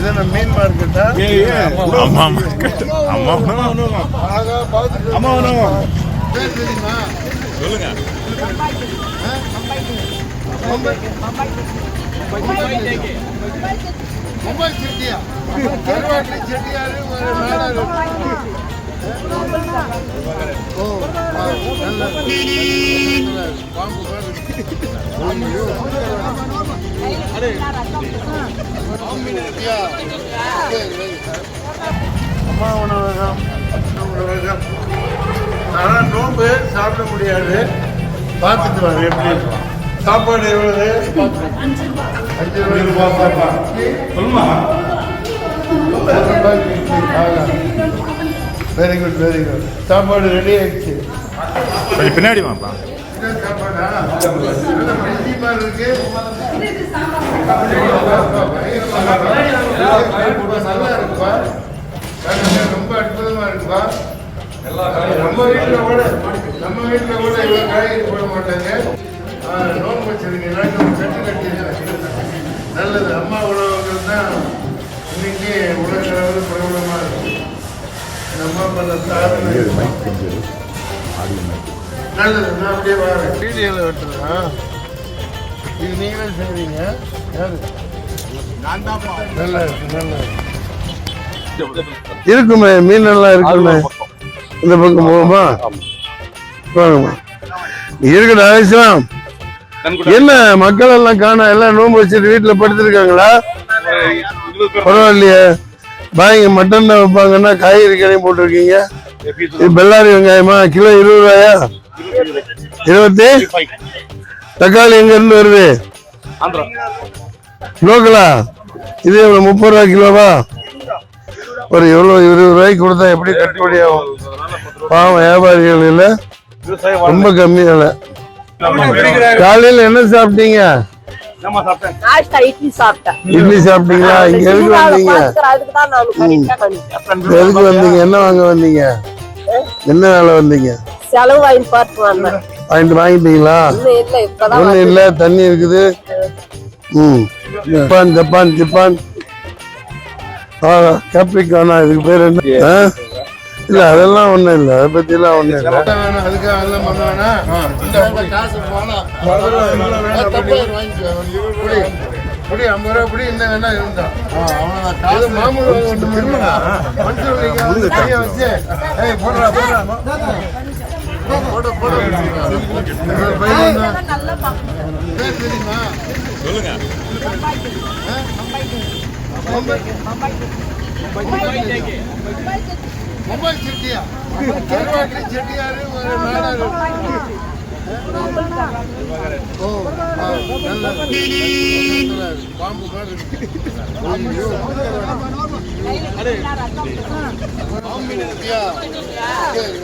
இது மீன் மார்க்கெட்டா அம்மா மார்க்கெட் அம்மா. அம்மா தெரியுமா? சொல்லுங்க. மும்பை அம்மா உணவகம் உணவகம் ஆனால் நோம்பு சாப்பிட முடியாது. பார்த்துட்டு வாங்க எப்படி. சாப்பாடு எவ்வளவு? அஞ்சு ரூபாய். சொல்லுமா? வெரி குட் வெரி குட் சாப்பாடு ரெடி ஆயிடுச்சு. பின்னாடி வாப்பா. சாப்பாடா நல்லா இருக்குப்பா ரொம்ப அற்புதமா இருக்குப்பா நம்ம வீட்டுல கூட நம்ம வீட்டுல கூட இவ்வளவு காய்கறி போட மாட்டாங்க நோன்பு கட்டி நல்லது அம்மா உணவுகள் தான் இன்னைக்கு உலக அளவில் பிரபலமா இருக்கும் அம்மா பண்ண சாதனை நல்லது நான் அப்படியே வரேன். வீடியோவில் வெட்டுறேன். இது நீங்களே செய்றீங்க. யாரு? நல்லா இருக்கு நல்லா இருக்கு. இருக்குமே மீன் எல்லாம் இருக்குமே இந்த பக்கம் போகுமா போகணுமா இருக்கட்டும் அவசியம் என்ன மக்கள் எல்லாம் காண எல்லாம் நோன்பு வச்சுட்டு வீட்டுல படுத்திருக்காங்களா? பரவாயில்லையே. பாய்ங்க மட்டன் தான் வைப்பாங்கன்னா காய்கறி கடையும் போட்டிருக்கீங்க. இது பெல்லாரி வெங்காயமா கிலோ இருபது ரூபாயா இருபத்தி தக்காளி எங்க இருந்து வருது லோக்கலா இது எவ்வளவு முப்பது ரூபா கிலோவா ஒரு எவ்வளவு இருபது ரூபாய்க்கு கொடுத்தா எப்படி கட்டுப்படி ஆகும் பாவம் வியாபாரிகள் இல்ல ரொம்ப கம்மி விலை காலையில என்ன சாப்பிட்டீங்க இட்லி சாப்பிட்டீங்களா? இங்க எதுக்கு வந்தீங்க? அதுக்கு தான் நான் கரெக்டா கணிச்சேன் எதுக்கு வந்தீங்க? என்ன வாங்க வந்தீங்க? என்ன வேலை வந்தீங்க? செலவு வாங்கிட்டு வாங்கிட்டீங்களா? இன்னும் இல்ல தண்ணி இருக்குது. ம். Japan Japan Japan. ஆ கேப்ரிகானா இதுக்கு பேர் என்ன? ஆ? இல்ல அதெல்லாம் ஒண்ணும் இல்ல. அதை பத்தி எல்லாம் ஒண்ணும் இல்ல. அதுக்காக அதெல்லாம் பண்ணுவானா காசு போனா புடி. ஐம்பது ரூபா புடி இந்த வேணா இது மாமூல் வச்சு ஏய் போடுறா போடுறா. போட போட. சொல்லுங்க. மொபைல் செட்டியா? கருவாட்டு செட்டியாரு ஒரு நாடாரு ஓ ஆ, பாம்பு மாதிரி சரி,